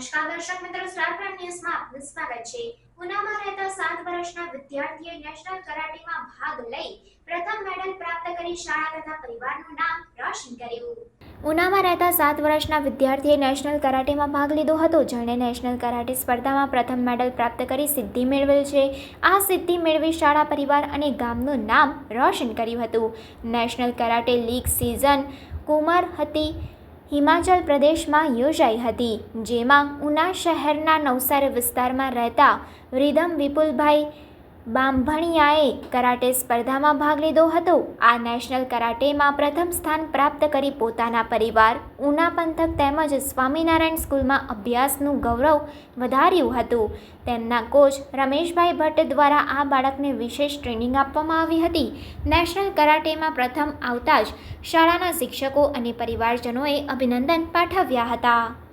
નમસ્કાર દર્શક મિત્રો સ્ટાર પ્રાઇમ ન્યૂઝમાં આપનું સ્વાગત છે ઉનામાં રહેતા સાત વર્ષના વિદ્યાર્થીએ નેશનલ કરાટેમાં ભાગ લઈ પ્રથમ મેડલ પ્રાપ્ત કરી શાળા તથા પરિવારનું નામ રોશન કર્યું ઉનામાં રહેતા સાત વર્ષના વિદ્યાર્થીએ નેશનલ કરાટેમાં ભાગ લીધો હતો. જેણે નેશનલ કરાટે સ્પર્ધામાં પ્રથમ મેડલ પ્રાપ્ત કરી સિદ્ધિ મેળવેલ છે. આ સિદ્ધિ મેળવી શાળા પરિવાર અને ગામનું નામ રોશન કર્યું હતું. National karate league season Kumar હતી હિમાચલ પ્રદેશમાં યોજાઈ હતી જેમાં ઉના શહેરના નવસારી વિસ્તારમાં રહેતા રીધમ વિપુલભાઈ બાંભણિયાએ કરાટે સ્પર્ધામાં ભાગ લીધો હતો. આ નેશનલ કરાટેમાં પ્રથમ સ્થાન પ્રાપ્ત કરી પોતાના પરિવાર, ઉના પંથક તેમજ સ્વામિનારાયણ સ્કૂલમાં અભ્યાસનું ગૌરવ વધાર્યું હતું. તેમના કોચ રમેશભાઈ ભટ્ટ દ્વારા આ બાળકને વિશેષ ટ્રેનિંગ આપવામાં આવી હતી. નેશનલ કરાટેમાં પ્રથમ આવતા જ શાળાના શિક્ષકો અને પરિવારજનોએ અભિનંદન પાઠવ્યા હતા.